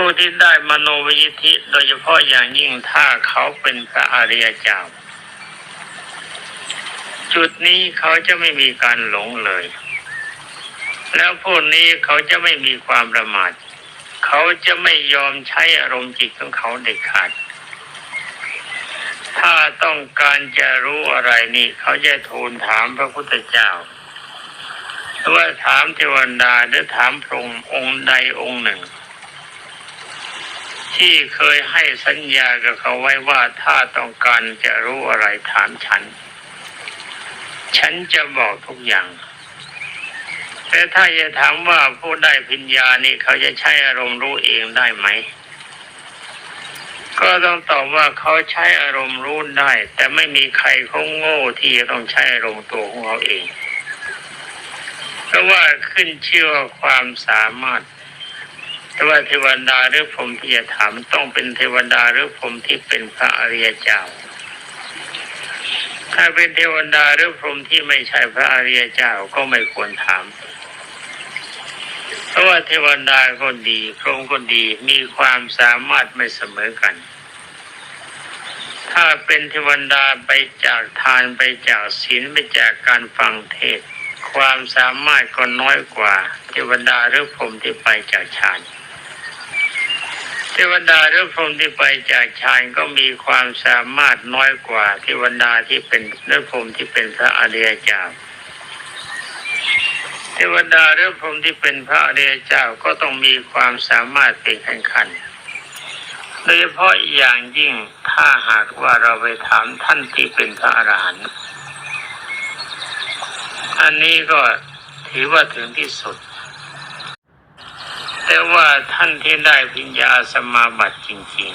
ผู้ที่ได้มโนวิธิโดยเฉพาะอย่างยิ่งถ้าเขาเป็นพระอริยเจ้า จุดนี้เขาจะไม่มีการหลงเลย แล้วพวกนี้เขาจะไม่มีความประมาทเขาจะไม่ยอมใช้อารมณ์จิตของเขาเด็ดขาด ถ้าต้องการจะรู้อะไรนี่เขาจะทูลถามพระพุทธเจ้าว่าถามเทวดาหรือถามพระองค์องค์ใดองค์หนึ่ง ที่เคยให้สัญญากับเขาไว้ว่าถ้าต้องการจะรู้อะไรถามฉัน ฉันจะบอกทุกอย่าง แต่ถ้าจะถามว่าผู้ได้พิญญานี่เขาจะใช้อารมณ์รู้เองได้ไหม ก็ต้องตอบว่าเขาใช้อารมณ์รู้ได้ แต่ไม่มีใครเขาโง่ที่จะต้องใช้อารมณ์ตัวของเขาเอง เพราะว่าขึ้นชื่อความสามารถ แต่ว่าเทวดาหรือพรหมที่จะถามต้องเป็นเทวดาหรือพรหมที่เป็นพระอริยเจ้า ถ้าเป็นเทวดาหรือพรหมที่ไม่ใช่พระอริยเจ้าก็ไม่ควรถาม เพราะว่าเทวดาก็ดีพรหมก็ดีมีความสามารถไม่เสมอกัน ถ้าเป็นเทวดาไปจากทานไปจากศีลไปจากการฟังเทศความสามารถก็น้อยกว่าเทวดาหรือพรหมที่ไปจากฌาน เทวดาหรือพรหมที่ไปจากฌานก็มีความสามารถน้อยกว่าเทวดาที่เป็นหรือพรหมที่เป็นพระอริยเจ้าเทวดาหรือพรหมที่เป็นพระอริยเจ้าก็ต้องมีความสามารถเป็นขั้นขันโดยเฉพาะอย่างยิ่งถ้าหากว่าเราไปถามท่านที่เป็นพระอรหันต์อันนี้ก็ถือว่าถึงที่สุด แต่ว่าท่านที่ได้ปัญญาสมาบัติจริง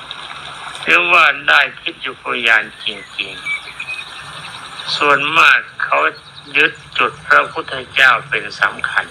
ๆหรือว่าได้ทิพยุคยานจริงๆ ส่วนมากเขายึดจุดพระพุทธเจ้าเป็นสำคัญ